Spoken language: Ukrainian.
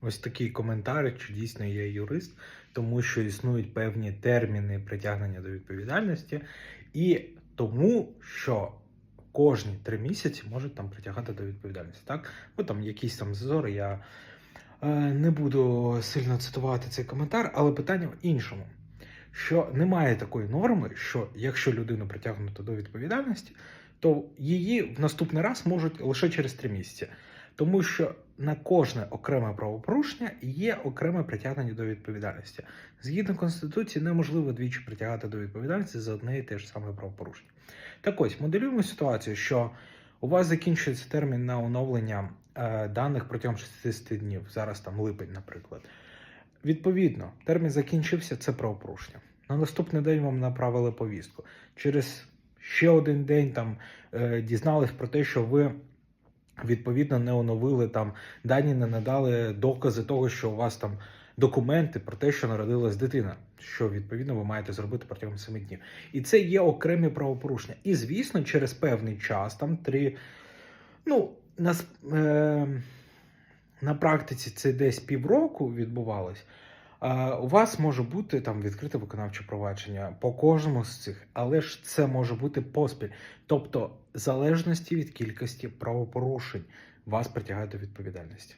Ось такий коментар, чи дійсно є юрист, тому що існують певні терміни притягнення до відповідальності, і тому, що кожні три місяці можуть там притягати до відповідальності. Так, бо там якісь там зазори. Я е, не буду сильно цитувати цей коментар, але питання в іншому. Що немає такої норми, що якщо людину притягнуто до відповідальності, то її в наступний раз можуть лише через три місяці. Тому що на кожне окреме правопорушення є окреме притягнення до відповідальності. Згідно Конституції, неможливо двічі притягати до відповідальності за одне і те ж саме правопорушення. Так ось, моделюємо ситуацію, що у вас закінчується термін на оновлення е, даних протягом 60 днів. Зараз там липень, наприклад. Відповідно, термін закінчився, це правопорушення. На наступний день вам направили повістку. Через ще один день там е, дізнались про те, що ви відповідно не оновили там дані, не надали докази того, що у вас там документи про те, що народилась дитина, що відповідно ви маєте зробити протягом 7 днів. І це є окремі правопорушення. І звісно, через певний час, там три, ну на, е, на практиці це десь півроку відбувалось. У вас може бути там відкрите виконавче провадження по кожному з цих, але ж це може бути поспіль. Тобто, в залежності від кількості правопорушень вас притягають до відповідальності.